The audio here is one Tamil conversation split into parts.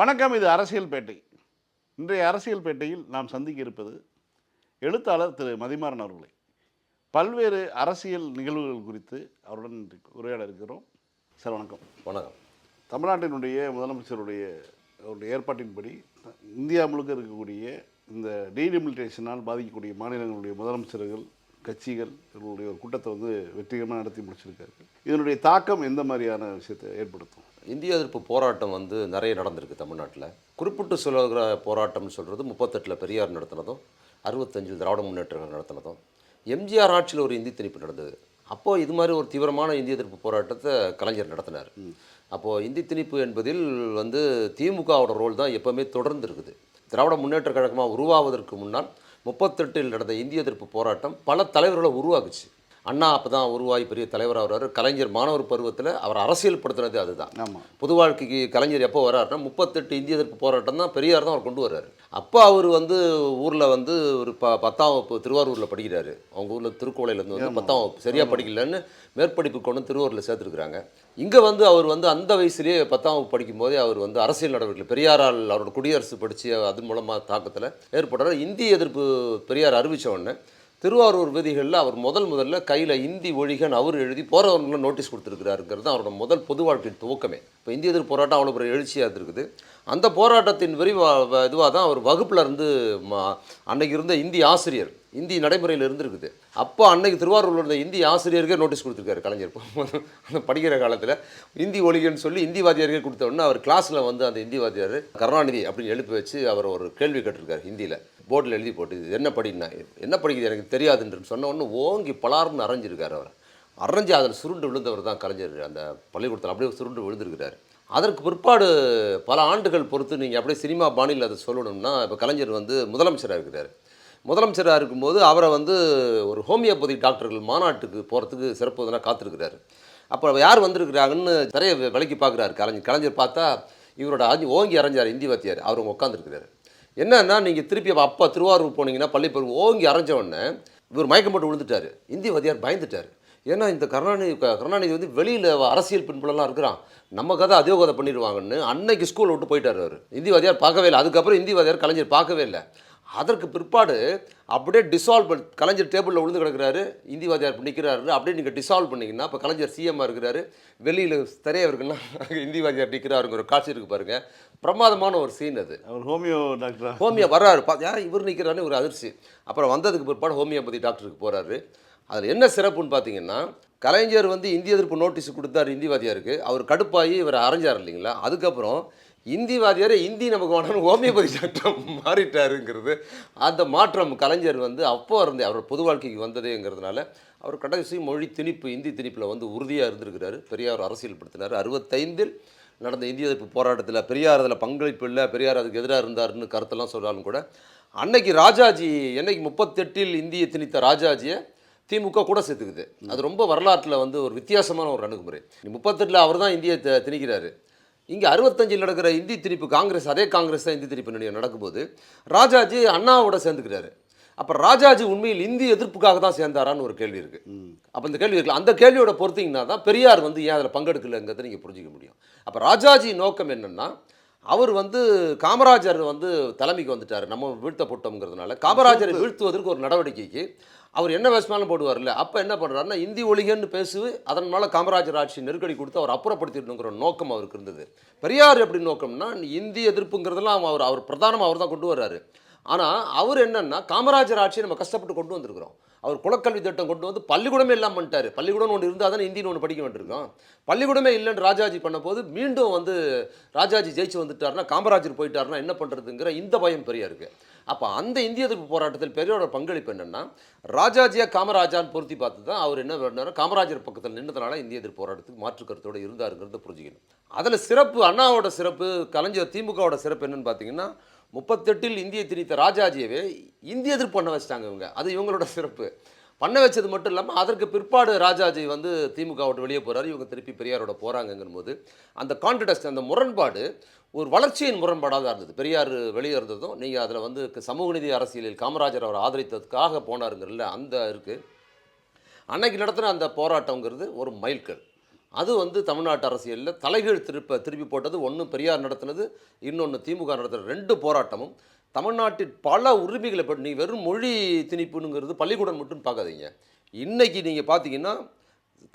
வணக்கம் இது அரசியல் பேட்டை. இன்றைய அரசியல் பேட்டையில் நாம் சந்திக்க இருப்பது எழுத்தாளர் திரு. மதிமாறன் அவர்களை. பல்வேறு அரசியல் நிகழ்வுகள் குறித்து அவருடன் உரையாட இருக்கிறோம். சார் வணக்கம். வணக்கம். தமிழ்நாட்டினுடைய முதலமைச்சருடைய அவருடைய ஏற்பாட்டின்படி இந்தியா முழுக்க இருக்கக்கூடிய இந்த டீலிமிலிட்டேஷனால் பாதிக்கக்கூடிய மாநிலங்களுடைய முதலமைச்சர்கள் கட்சிகள் இவர்களுடைய ஒரு கூட்டத்தை வந்து வெற்றிகரமாக நடத்தி முடிச்சிருக்காரு இதனுடைய தாக்கம் எந்த மாதிரியான விஷயத்தை ஏற்படுத்தும்? இந்திய எதிர்ப்பு போராட்டம் வந்து நிறைய நடந்திருக்கு தமிழ்நாட்டில். குறிப்பிட்டு சொல்லுகிற போராட்டம்னு சொல்கிறது முப்பத்தெட்டில் பெரியார் நடத்தினதும் அறுபத்தஞ்சில் திராவிட முன்னேற்றங்கள் நடத்தினதும். எம்ஜிஆர் ஆட்சியில் ஒரு இந்தி திணிப்பு நடந்தது. அப்போது இது மாதிரி ஒரு தீவிரமான இந்திய எதிர்ப்பு போராட்டத்தை கலைஞர் நடத்தினார். அப்போது இந்தி திணிப்பு என்பதில் வந்து திமுகவோட ரோல் தான் எப்போவுமே தொடர்ந்து இருக்குது திராவிட முன்னேற்ற கழகமாக உருவாவதற்கு முன்னால் முப்பத்தெட்டில் நடந்த இந்திய எதிர்ப்பு போராட்டம் பல தலைவர்களை உருவாக்குச்சு. அண்ணா அப்போ தான் உருவாகி பெரிய தலைவராக வர்றாரு. கலைஞர் மாணவர் பருவத்தில் அவர் அரசியல் படுத்துனது அதுதான். ஆமாம் பொது வாழ்க்கைக்கு கலைஞர் எப்போ வர்றாருன்னா முப்பத்தெட்டு இந்திய எதிர்ப்பு போராட்டம் தான் பெரியார் தான் அவர் கொண்டு வர்றாரு. அப்போ அவர் வந்து ஊரில் வந்து ஒரு ப பத்தாம் வகுப்பு திருவாரூரில் படிக்கிறாரு. அவங்க ஊரில் திருக்கோளையிலேருந்து வந்து பத்தாம் வகுப்பு சரியாக படிக்கலன்னு மேற்படிப்பு கொண்டு திருவாரூரில் சேர்த்துருக்குறாங்க. இங்கே வந்து அவர் வந்து அந்த வயசுலேயே பத்தாம் வகுப்பு படிக்கும்போதே அவர் வந்து அரசியல் நடவடிக்கை பெரியாரால் அவரோட குடியரசு படித்து அதன் மூலமாக தாக்கத்தில் ஏற்படுற இந்திய எதிர்ப்பு பெரியார் அறிவித்த உடனே திருவாரூர் விதிகளில் அவர் முதல் முதல்ல கையில் இந்தி ஒழிகன் அவர் எழுதி போகிறவங்களும் நோட்டீஸ் கொடுத்துருக்கிறாருங்கிறது தான் அவரோட முதல் பொது வாழ்க்கையின் துவக்கமே. இப்போ இந்திய எதிர்ப்பு போராட்டம் அவ்வளோ பெரிய எழுச்சியாக இருக்குது அந்த போராட்டத்தின் விரிவா இதுவாக தான் அவர் வகுப்பில் இருந்து அன்னைக்கு இருந்த இந்தி ஆசிரியர் இந்தி நடைமுறையில் இருந்திருக்குது. அப்போ அன்னைக்கு திருவாரூரில் இருந்த இந்தி ஆசிரியருக்கே நோட்டீஸ் கொடுத்துருக்காரு கலைஞர். அந்த படிக்கிற காலத்தில் இந்தி ஒழிகன்னு சொல்லி இந்தி வாத்தியாருக்கே கொடுத்த உடனே அவர் கிளாஸில் வந்து அந்த இந்தி வாத்தியார் கருணாநிதி அப்படின்னு எழுப்பி வச்சு அவர் ஒரு கேள்வி கேட்டிருக்காரு ஹிந்தியில். போர்டில் எழுதி போட்டு இது என்ன படினா என்ன படிக்குது எனக்கு தெரியாதுன்னு சொன்ன உடனே ஓங்கி பலார்னு அரைஞ்சிருக்கார் அவர். அரைஞ்சி அதில் சுருண்டு விழுந்தவர் தான் கலைஞர். அந்த பள்ளிக்கூடத்தில் அப்படியே சுருண்டு விழுந்திருக்கிறார். அதற்கு பிற்பாடு பல ஆண்டுகள் பொறுத்து நீங்கள் அப்படியே சினிமா பாணியில் அதை சொல்லணும்னா இப்போ கலைஞர் வந்து முதலமைச்சராக இருக்கிறார். முதலமைச்சராக இருக்கும்போது அவரை வந்து ஒரு ஹோமியோபதி டாக்டர்கள் மாநாட்டுக்கு போகிறதுக்கு சிறப்பு இதெல்லாம் காத்திருக்கிறாரு. அப்போ யார் வந்திருக்கிறாங்கன்னு நிறைய விலைக்கு பார்க்குறாரு கலைஞர். கலைஞர் பார்த்தா இவரோட அஞ்சு ஓங்கி அரைஞ்சார் இந்தி வாத்தியார். அவர் அங்கே உட்காந்துருக்கிறாரு என்னன்னா நீங்கள் திருப்பி அப்பா திருவாரூர் போனீங்கன்னா பள்ளிப்பருவம் ஓங்கி அரைஞ்ச உடனே இவர் மயக்கம் போட்டு விழுந்துட்டார். இந்திய வதியார் பயந்துட்டார். ஏன்னா இந்த கருணாநிதி கருணாநிதி வந்து வெளியில் அரசியல் பின்புலலாம் இருக்கிறான். நம்ம கதை அதே கதை பண்ணிடுவாங்கன்னு அன்னைக்கு ஸ்கூலில் விட்டு போயிட்டார் அவர். இந்தி வாத்தியார் பார்க்கவே இல்லை. அதுக்கப்புறம் இந்தி வதியார் கலைஞர் பார்க்கவே இல்லை. அதற்கு பிற்பாடு அப்படியே டிசால்வ் பண்ணி கலைஞர் டேபிளில் விழுந்து கிடக்குறாரு இந்தி வாத்தியார் இப்ப நிற்கிறாரு அப்படியே நீங்கள் டிசால்வ் பண்ணீங்கன்னா இப்போ கலைஞர் சிஎம்மாக இருக்கிறாரு வெளியில் திரைய இருக்குன்னா இந்தி வாத்தியார் நிற்கிறாருங்கிற காட்சி இருக்கு பாருங்க. பிரமாதமான ஒரு சீன் அது. அவர் ஹோமியோ டாக்டரா? ஹோமியோ வர்றாரு. பா யார் இவர் நிற்கிறாருன்னு ஒரு அதிர்ச்சி. அப்புறம் வந்ததுக்கு பிற்பாடு ஹோமியோபதி டாக்டருக்கு போகிறாரு அதில் என்ன சிறப்புன்னு பார்த்தீங்கன்னா கலைஞர் வந்து இந்திய எதிர்ப்பு நோட்டீஸ் கொடுத்தாரு இந்தி வாத்தியாருக்கு அவர் கடுப்பாகி இவர் அரைஞ்சார் இல்லைங்களா? அதுக்கப்புறம் இந்தி வாதியார் இந்தி நமக்கு வேணும்னு ஹோமியோபதி டாக்டர் மாறிட்டாருங்கிறது. அந்த மாற்றம் கலைஞர் வந்து அப்போ இருந்தே அவர் பொது வாழ்க்கைக்கு வந்ததேங்கிறதுனால அவர் கடைசி மொழி திணிப்பு இந்தி திணிப்பில் வந்து உறுதியாக இருந்திருக்கிறாரு. பெரியார் அரசியல் படுத்தினார் அறுபத்தைந்தில் நடந்த இந்திய எதிர்ப்பு போராட்டத்தில் பெரியார் அதில் பங்களிப்பு இல்லை பெரியார் அதுக்கு எதிராக இருந்தாருன்னு கருத்தெல்லாம் சொன்னாலும் கூட அன்னைக்கு ராஜாஜி என்னைக்கு முப்பத்தெட்டில் இந்திய திணித்த ராஜாஜியை திமுக கூட சேர்த்துக்குது. அது ரொம்ப வரலாற்றில் வந்து ஒரு வித்தியாசமான ஒரு அணுகுமுறை. முப்பத்தெட்டில் அவர் தான் இந்தியை திணிக்கிறாரு. இங்கே அறுபத்தஞ்சில் நடக்கிற இந்தி திணிப்பு காங்கிரஸ் அதே காங்கிரஸ் தான் இந்தி திணிப்பு நடக்கும்போது ராஜாஜி அண்ணாவோட சேர்ந்துக்கிறாரு. அப்போ ராஜாஜி உண்மையில் இந்தி எதிர்ப்புக்காக தான் சேர்ந்தாரான்னு ஒரு கேள்வி இருக்குது அப்போ இந்த கேள்வி இருக்குல்ல அந்த கேள்வியோட பொறுத்தீங்கன்னா தான் பெரியார் வந்து ஏன் அதில் பங்கெடுக்கலைங்கிறத நீங்கள் புரிஞ்சிக்க முடியும். அப்போ ராஜாஜி நோக்கம் என்னென்னா அவர் வந்து காமராஜர் வந்து தலைமைக்கு வந்துட்டார். நம்ம வீழ்த்த போட்டோம்ங்கிறதுனால காமராஜரை வீழ்த்துவதற்கு ஒரு நடவடிக்கைக்கு அவர் என்ன வேஸ்ட்மேனும் போடுவார்ல. அப்போ என்ன பண்ணுறாருன்னா இந்தி ஒழிகன்னு அதன் மேலே காமராஜர் ஆட்சி நெருக்கடி கொடுத்து அவர் அப்புறப்படுத்திடணுங்கிற நோக்கம் அவருக்கு இருந்தது. பெரியார் எப்படி நோக்கம்னா இந்தி எதிர்ப்புங்கிறதெல்லாம் அவர் அவர் பிரதானமாக அவர் தான் கொண்டு வர்றாரு. ஆனால் அவர் என்னன்னா காமராஜர் ஆட்சியை நம்ம கஷ்டப்பட்டு கொண்டு வந்திருக்கிறோம். அவர் குலக்கல்வி திட்டம் கொண்டு வந்து பள்ளிக்கூடமே இல்லாமல் பண்ணிட்டார். பள்ளிக்கூடம் ஒன்று இருந்தால் தானே இந்தின்னு ஒன்று படிக்க வேண்டியிருக்கோம். பள்ளிக்கூடமே இல்லைன்னு ராஜாஜி பண்ணபோது மீண்டும் வந்து ராஜாஜி ஜெயிச்சு வந்துட்டாருன்னா காமராஜர் போயிட்டாருன்னா என்ன பண்ணுறதுங்கிற இந்த பயம் பெரியாருக்கு. அப்போ அந்த இந்திய எதிர்ப்பு போராட்டத்தில் பெரியோட பங்களிப்பு என்னென்னா ராஜாஜியா காமராஜான்னு பொருத்தி பார்த்து தான் அவர் என்ன பண்ணார்? காமராஜர் பக்கத்தில் நின்றதுனால இந்திய எதிர்ப்பு போராட்டத்துக்கு மாற்று கருத்தோடு இருந்தாருங்கிறத புரிஞ்சுக்கணும். அதில் சிறப்பு அண்ணாவோட சிறப்பு கலைஞர் திமுகவோட சிறப்பு என்னன்னு பார்த்தீங்கன்னா முப்பத்தெட்டில் இந்திய திணித்த ராஜாஜியவே இந்திய எதிர்ப்பு பண்ண வச்சிட்டாங்க இவங்க. அது இவங்களோட சிறப்பு. பண்ண வச்சது மட்டும் இல்லாமல் அதற்கு பிற்பாடு ராஜாஜி வந்து திமுக விட்டு வெளியே போகிறார் இவங்க திருப்பி பெரியாரோட போகிறாங்கங்கும் போது அந்த கான்ட்ரடஸ்ட் அந்த முரண்பாடு ஒரு வளர்ச்சியின் முரண்பாடாக தான் இருந்தது. பெரியார் வெளியே இருந்ததும் நீங்கள் அதில் வந்து சமூக நீதி அரசியலில் காமராஜர் அவர் ஆதரித்ததுக்காக போனாருங்கிறதுல அந்த இருக்குது அன்னைக்கு நடத்தின அந்த போராட்டங்கிறது ஒரு மைல்கல். அது வந்து தமிழ்நாட்டு அரசியலில் தலைகீழ் திருப்ப திருப்பி போட்டது ஒன்று பெரியார் நடத்தினது இன்னொன்று திமுக நடத்தின ரெண்டு போராட்டமும் தமிழ்நாட்டின் பல உரிமைகளை பற்றி நீ வெறும் மொழி திணிப்புனுங்கிறது பள்ளிக்கூடம் மட்டும் பார்க்காதீங்க. இன்றைக்கி நீங்கள் பார்த்தீங்கன்னா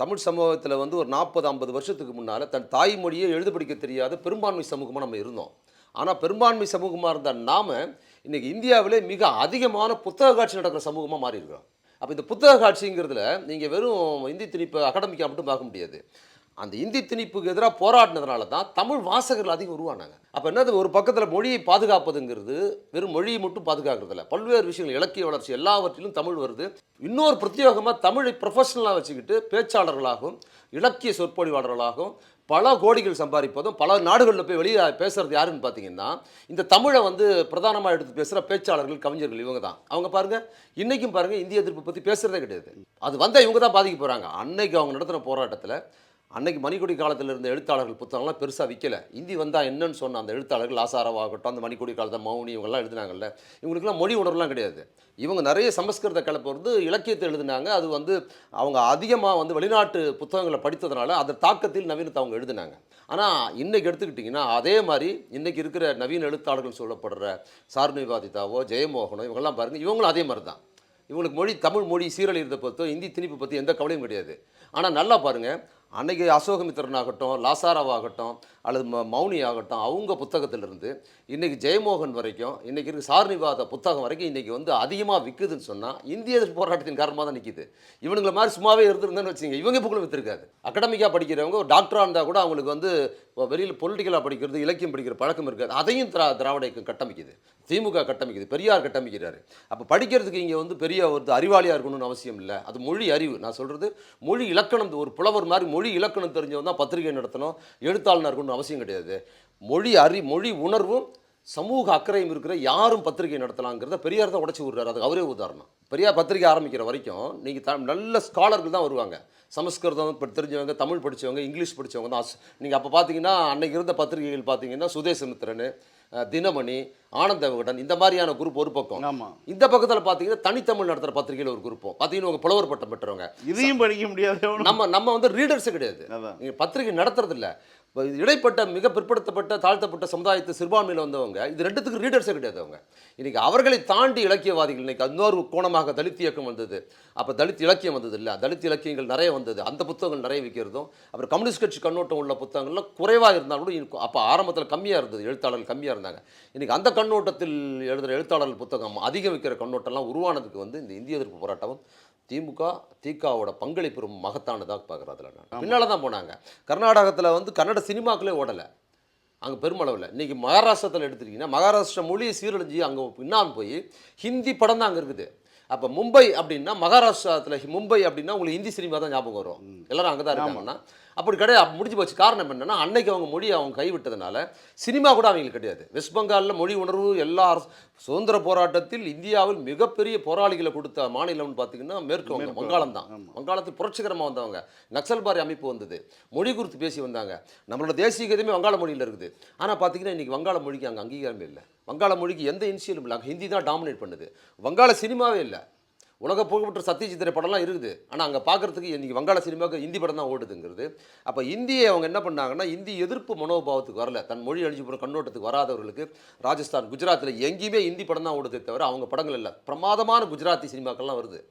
தமிழ் சமூகத்தில் வந்து ஒரு நாற்பது ஐம்பது வருஷத்துக்கு முன்னால் தன் தாய்மொழியை எழுத படிக்க தெரியாத பெரும்பான்மை சமூகமாக நம்ம இருந்தோம். ஆனால் பெரும்பான்மை சமூகமாக இருந்த நாம இன்றைக்கி இந்தியாவிலே மிக அதிகமான புத்தக காட்சி நடக்கிற சமூகமாக மாறியிருக்கிறோம். அப்போ இந்த புத்தக காட்சிங்கிறதுல நீங்கள் வெறும் இந்தி திணிப்பு அகாடமிக்காக மட்டும் பார்க்க முடியாது. அந்த இந்தி திணிப்புக்கு எதிராக போராடினதுனால தான் தமிழ் வாசகர்கள் அதிகம் உருவானாங்க. அப்போ என்னது? ஒரு பக்கத்தில் மொழியை பாதுகாப்பதுங்கிறது வெறும் மொழியை மட்டும் பாதுகாக்கிறதில்ல. பல்வேறு விஷயங்கள் இலக்கிய வளர்ச்சி எல்லாவற்றிலும் தமிழ் வருது. இன்னொரு பிரத்யேகமாக தமிழை ப்ரொஃபஷனலாக வச்சுக்கிட்டு பேச்சாளர்களாகவும் இலக்கிய சொற்பொழிவாளர்களாகவும் பல கோடிகள் சம்பாதிப்பதும் பல நாடுகளில் போய் வெளியே பேசுறது யாருன்னு பார்த்தீங்கன்னா இந்த தமிழை வந்து பிரதானமாக எடுத்து பேசுகிற பேச்சாளர்கள் கவிஞர்கள் இவங்க தான். அவங்க பாருங்க இன்றைக்கும் பாருங்க இந்திய எதிர்ப்பு பற்றி பேசுறதே கிடையாது. அது வந்தால் இவங்க தான் பாதிக்க போகிறாங்க அன்னைக்கு அவங்க நடத்தின போராட்டத்தில் அன்னைக்கு மணிக்கொடி காலத்தில் இருந்த எழுத்தாளர்கள் புத்தகம்லாம் பெருசாக விற்கலை இந்தி வந்தால் என்னன்னு சொன்ன அந்த எழுத்தாளர்கள் ஆசாரவாகட்டும் அந்த மணிக்கொடி காலத்தை மௌனி இவங்கெல்லாம் எழுதினாங்கல்ல. இவங்களுக்குலாம் மொழி உணர்வுலாம் கிடையாது. இவங்க நிறைய சமஸ்கிருத கலப்பு வந்து இலக்கியத்தை எழுதினாங்க. அது வந்து அவங்க அதிகமாக வந்து வெளிநாட்டு புத்தகங்களை படித்ததுனால அந்த தாக்கத்தில் நவீனத்தை அவங்க எழுதினாங்க. ஆனால் இன்றைக்கி எடுத்துக்கிட்டிங்கன்னா அதே மாதிரி இன்றைக்கி இருக்கிற நவீன எழுத்தாளர்கள் சொல்லப்படுற சார்நிவாதிதாவோ ஜெயமோகனோ இவங்கெல்லாம் பாருங்கள் இவங்களும் அதே மாதிரி தான் இவங்களுக்கு மொழி தமிழ் மொழி சீரழிகிறத பொறுத்தோ இந்தி திணிப்பு பற்றி எந்த கவலையும் கிடையாது. ஆனால் நல்லா பாருங்கள் அன்னைக்கு அசோகமித்திரன் ஆகட்டும் லாசாராவ் ஆகட்டும் அல்லது ம மௌனி ஆகட்டும் அவங்க புத்தகத்திலிருந்து இன்றைக்கி ஜெயமோகன் வரைக்கும் இன்றைக்கி இருக்க சார்நிவாத புத்தகம் வரைக்கும் இன்றைக்கி வந்து அதிகமாக விற்குதுன்னு சொன்னால் இந்திய எதிர்ப்பு போராட்டத்தின் காரணமாக தான் நிற்கிது இவனுங்களை மாதிரி சும்மாவே இருந்திருந்தேன்னு வச்சுங்க இவங்க புகழும் விற்றுருக்காது அகடமிக்காக படிக்கிறவங்க ஒரு டாக்டராக இருந்தால் கூட அவங்களுக்கு வந்து வெளியில் பொலிட்டிக்கலாக படிக்கிறது இலக்கியம் படிக்கிற பழக்கம் இருக்காது. அதையும் திரா திராவிட இயக்கம் கட்டமைக்குது. திமுக கட்டமைக்குது. பெரியார் கட்டமைக்கிறாரு. அப்போ படிக்கிறதுக்கு இங்கே வந்து பெரிய ஒரு அறிவாளியாக இருக்கணும்னு அவசியம் இல்லை. அது மொழி அறிவு. நான் சொல்கிறது மொழி இலக்கணம் ஒரு புலவர் மாதிரி மொழி இலக்கணம் தெரிஞ்சவன் தான் பத்திரிகை நடத்தணும் எழுத்தாளனாக இருக்கணும்னு அவசியம் கிடையாது. மொழி அறி மொழி உணர்வும் சமூக அக்கறையும் இருக்கிற யாரும் பத்திரிகை நடத்தலாங்கிறத பெரியார் தான் உடச்சி விடுறாரு. அதுக்கு அவரே உதாரணம். பெரியார் பத்திரிகை ஆரம்பிக்கிற வரைக்கும் நீங்கள் த நல்ல ஸ்காலர்கள் தான் வருவாங்க. சமஸ்கிருதம் தெரிஞ்சவங்க தமிழ் படித்தவங்க இங்கிலீஷ் படித்தவங்க தான் நீங்கள் அப்போ பார்த்தீங்கன்னா அன்னைக்கு இருந்த பத்திரிகைகள் பார்த்தீங்கன்னா சுதேசமித்திரன் தினமணி ஆனந்த விகடன் இந்த மாதிரியான குரூப் ஒரு பக்கம். ஆமாம் இந்த பக்கத்தில் பார்த்தீங்கன்னா தனித்தமிழ் நடத்துகிற பத்திரிகையில் ஒரு குரூப்பும் பார்த்தீங்கன்னா உங்க புலவர் பட்டம் பெற்றவங்க. இதையும் படிக்க முடியாது. நம்ம நம்ம வந்து ரீடர்ஸே கிடையாது. நீங்கள் பத்திரிகை நடத்துறது இல்ல இடைப்பட்ட மிக பிற்படுத்தப்பட்ட தாழ்த்தப்பட்ட சமுதாயத்தை சிறுபான்மையில் வந்தவங்க இது ரெண்டுத்துக்கு ரீடர்ஸே கிடையாது அவங்க இன்றைக்கி அவர்களை தாண்டி இலக்கியவாதிகள் இன்றைக்கி இன்னொரு கோணமாக தலித் இயக்கம் வந்தது. அப்போ தலித் இலக்கியம் வந்தது இல்லை தலித் இலக்கியங்கள் நிறைய வந்தது. அந்த புத்தகங்கள் நிறைய விற்கிறதும் அப்புறம் கம்யூனிஸ்ட் கட்சி கண்ணோட்டம் உள்ள புத்தகங்கள்லாம் குறைவாக இருந்தாலும் கூட இருக்கும் அப்போ ஆரம்பத்தில் கம்மியாக இருந்தது. எழுத்தாளர்கள் கம்மியாக இருந்தாங்க. இன்றைக்கி அந்த கண்ணோட்டத்தில் எழுதுகிற எழுத்தாளர்கள் புத்தகம் அதிகம் விற்கிற கண்ணோட்டம்லாம் உருவானதுக்கு வந்து இந்த இந்திய எதிர்ப்பு போராட்டம் திமுக திகாவோட பங்களிப்பு ரொம்ப மகத்தானதாக பார்க்குறதுல நான். பின்னால் தான் போனாங்க. கர்நாடகத்தில் வந்து கன்னட சினிமாக்களே ஓடலை. அங்கே பெருமளவில். இன்றைக்கி மகாராஷ்டிரத்தில் எடுத்துட்டிங்கன்னா மகாராஷ்டிரா மொழியை சீரழிஞ்சு அங்கே பின்னால் போய் ஹிந்தி படம் தான் அங்கே இருக்குது. அப்போ மும்பை அப்படின்னா மகாராஷ்டிராத்தில் மும்பை அப்படின்னா உங்களுக்கு ஹிந்தி சினிமா தான் ஞாபகம் வரும். எல்லாரும் அங்கே தான் இருக்காங்கன்னா அப்படி கிடையாது. முடிஞ்சு போச்சு. காரணம் என்னன்னா அன்னைக்கு அவங்க மொழியை அவங்க கைவிட்டதுனால சினிமா கூட அவங்களுக்கு கிடையாது. வெஸ்ட் பெங்காலில் மொழி உணர்வு எல்லா சுதந்திர போராட்டத்தில் இந்தியாவில் மிகப்பெரிய போராளிகளை கொடுத்த மாநிலம்னு பார்த்தீங்கன்னா மேற்கு வங்கம் வங்காளம் தான். வங்காளத்தில் புரட்சிகரமாக வந்தவங்க. நக்சல்பாரி அமைப்பு வந்தது. மொழி குறித்து பேசி வந்தாங்க. நம்மளோட தேசிய கீதமே வங்காள மொழியில் இருக்குது. ஆனால் பார்த்தீங்கன்னா இன்றைக்கி வங்காள மொழிக்கு அங்கே அங்கீகாரமே இல்லை. வங்காள மொழிக்கு எந்த இனிஷியலும் இல்லை. அங்கே ஹிந்தி தான் டாமினேட் பண்ணுது. வங்காள சினிமாவே இல்லை. உலக புகழ்பெற்ற சத்யஜித்திரை படம்லாம் இருக்குது. ஆனால் அங்கே பார்க்குறதுக்கு இன்றைக்கி வங்காள சினிமாவுக்கு ஹிந்தி படம் தான் ஓடுதுங்கிறது. அப்போ இந்தியை அவங்க என்ன பண்ணாங்கன்னா இந்தி எதிர்ப்பு மனோபாவத்துக்கு வரல. தன் மொழி அழிஞ்சு போகிற கண்ணோட்டத்துக்கு வராதவர்களுக்கு ராஜஸ்தான் குஜராத்தில் எங்கேயுமே ஹிந்தி படம் தான் ஓடுதே தவிர அவங்க படங்கள் இல்லை. பிரமாதமான குஜராத்தி சினிமாக்கள்லாம் வருது.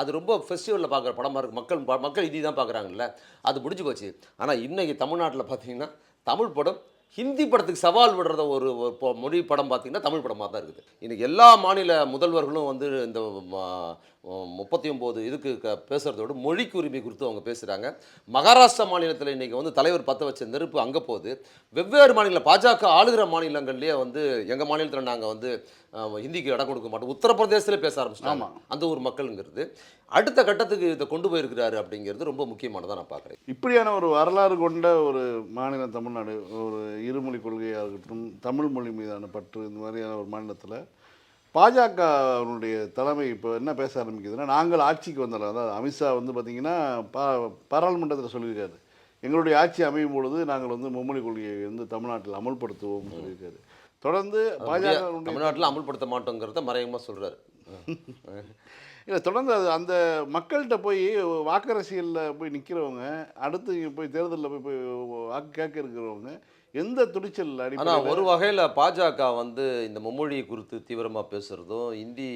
அது ரொம்ப ஃபெஸ்டிவலில் பார்க்குற படமாக இருக்குது மக்கள் மக்கள் ஹிந்தி தான் பார்க்குறாங்கல்ல அது முடிஞ்சு போச்சு. ஆனால் இன்றைக்கி தமிழ்நாட்டில் பார்த்தீங்கன்னா தமிழ் படம் ஹிந்தி படத்துக்கு சவால் விடுறத ஒரு மொழி படம் பார்த்தீங்கன்னா தமிழ் படமாக தான் இருக்குது. இன்றைக்கி எல்லா மாநில முதல்வர்களும் வந்து இந்த முப்பத்தி ஒம்பது இதுக்கு க பேசுகிறதோட மொழிக்கு உரிமை குறித்து அவங்க பேசுகிறாங்க மகாராஷ்டிரா மாநிலத்தில் இன்றைக்கி வந்து தலைவர் பற்ற வச்ச நெருப்பு அங்கே போகுது. வெவ்வேறு மாநில பாஜக ஆளுகிற மாநிலங்கள்லேயே வந்து எங்கள் மாநிலத்தில் நாங்கள் வந்து ஹிந்திக்கு இடம் கொடுக்க மாட்டோம். உத்தரப்பிரதேசத்தில் பேச ஆரம்பிச்சிட்டாங்க. அந்த ஒரு மக்களுங்கிறது. அடுத்த கட்டத்துக்கு இதை கொண்டு போயிருக்கிறாரு அப்படிங்கிறது ரொம்ப முக்கியமானதாக நான் பார்க்குறேன் இப்படியான ஒரு வரலாறு கொண்ட ஒரு மாநிலம் தமிழ்நாடு ஒரு இருமொழி கொள்கையாக இருக்கட்டும் தமிழ் மொழி மீதான பற்று இந்த மாதிரியான ஒரு மாநிலத்தில் பாஜகவுடைய தலைமை இப்போ என்ன பேச ஆரம்பிக்குதுன்னா நாங்கள் ஆட்சிக்கு வந்தோம். அதாவது அமித்ஷா வந்து பார்த்திங்கன்னா பா பாராளுமன்றத்தில் சொல்லியிருக்காரு. எங்களுடைய ஆட்சி அமையும் பொழுது நாங்கள் வந்து மும்மொழி கொள்கையை வந்து தமிழ்நாட்டில் அமல்படுத்துவோம்னு சொல்லியிருக்காரு. தொடர்ந்து பாஜக தமிழ்நாட்டில் அமல்படுத்த மாட்டோங்கிறத மறைமுகமாக சொல்கிறாரு இல்லை தொடர்ந்து அது அந்த மக்கள்கிட்ட போய் வாக்கரசியலில் போய் நிற்கிறவங்க அடுத்து போய் தேர்தலில் போய் போய் வாக்கு கேட்க இருக்கிறவங்க எந்த துணிச்சல் ஆனால் ஒரு வகையில் பாஜக வந்து இந்த மும்மொழி குறித்து தீவிரமாக பேசுகிறதும் இந்தி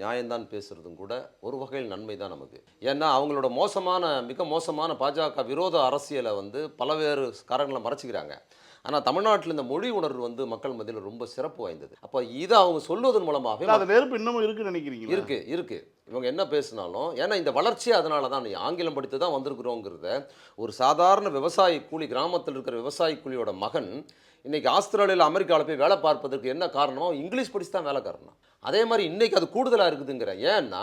நியாயம்தான் பேசுகிறதும் கூட ஒரு வகையில் நன்மை தான் நமக்கு. ஏன்னா அவங்களோட மோசமான மிக மோசமான பாஜக விரோத அரசியலை வந்து பலவேறு காரணங்களை மறைச்சிக்கிறாங்க. ஆனால் தமிழ்நாட்டில் இந்த மொழி உணர்வு வந்து மக்கள் மத்தியில் ரொம்ப சிறப்பு வாய்ந்தது. அப்போ இதை அவங்க சொல்வதன் மூலமாகவே இல்ல, அது நெருப்பு இன்னமும் இருக்குன்னு நினைக்கிறீங்களா? இருக்கு இருக்கு. இவங்க என்ன பேசினாலும் ஏன்னா இந்த வளர்ச்சி அதனால தான் நீ ஆங்கிலம் படித்து தான் வந்திருக்கிறோங்கிறத ஒரு சாதாரண விவசாயி கூலி கிராமத்தில் இருக்கிற விவசாயி கூலியோட மகன் இன்றைக்கி ஆஸ்திரேலியாவில் அமெரிக்காவில் போய் வேலை பார்ப்பதற்கு என்ன காரணம் இங்கிலீஷ் படிச்சு தான் வேலை காரணம். அதே மாதிரி இன்றைக்கி அது கூடுதலாக இருக்குதுங்கிற ஏன்னா